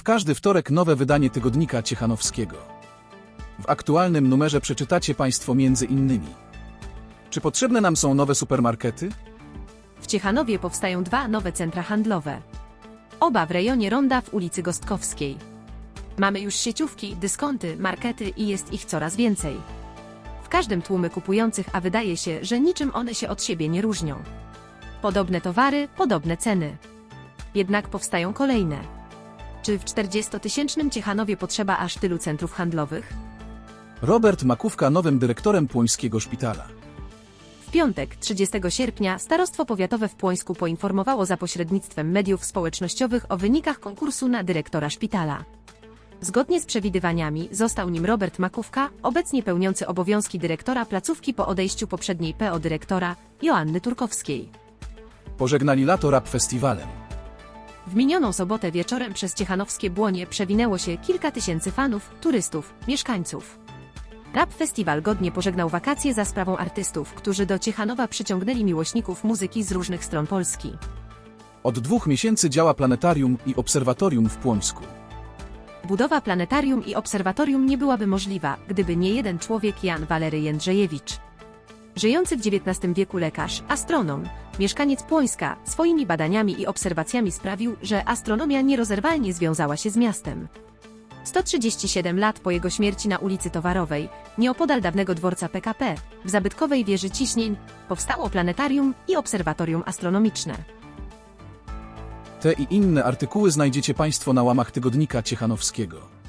W każdy wtorek nowe wydanie tygodnika Ciechanowskiego. W aktualnym numerze przeczytacie Państwo między innymi. Czy potrzebne nam są nowe supermarkety? W Ciechanowie powstają dwa nowe centra handlowe. Oba w rejonie Ronda w ulicy Gostkowskiej. Mamy już sieciówki, dyskonty, markety i jest ich coraz więcej. W każdym tłumy kupujących, a wydaje się, że niczym one się od siebie nie różnią. Podobne towary, podobne ceny. Jednak powstają kolejne. Czy w 40-tysięcznym Ciechanowie potrzeba aż tylu centrów handlowych? Robert Makówka nowym dyrektorem Płońskiego Szpitala. W piątek, 30 sierpnia, Starostwo Powiatowe w Płońsku poinformowało za pośrednictwem mediów społecznościowych o wynikach konkursu na dyrektora szpitala. Zgodnie z przewidywaniami został nim Robert Makówka, obecnie pełniący obowiązki dyrektora placówki po odejściu poprzedniej PO dyrektora Joanny Turkowskiej. Pożegnali lato rap festiwalem. W minioną sobotę wieczorem przez Ciechanowskie Błonie przewinęło się kilka tysięcy fanów, turystów, mieszkańców. Rap Festiwal godnie pożegnał wakacje za sprawą artystów, którzy do Ciechanowa przyciągnęli miłośników muzyki z różnych stron Polski. Od dwóch miesięcy działa planetarium i obserwatorium w Płońsku. Budowa planetarium i obserwatorium nie byłaby możliwa, gdyby nie jeden człowiek Jan Walery Jędrzejewicz. Żyjący w XIX wieku lekarz, astronom, mieszkaniec Płońska, swoimi badaniami i obserwacjami sprawił, że astronomia nierozerwalnie związała się z miastem. 137 lat po jego śmierci na ulicy Towarowej, nieopodal dawnego dworca PKP, w zabytkowej wieży ciśnień, powstało planetarium i obserwatorium astronomiczne. Te i inne artykuły znajdziecie Państwo na łamach tygodnika Ciechanowskiego.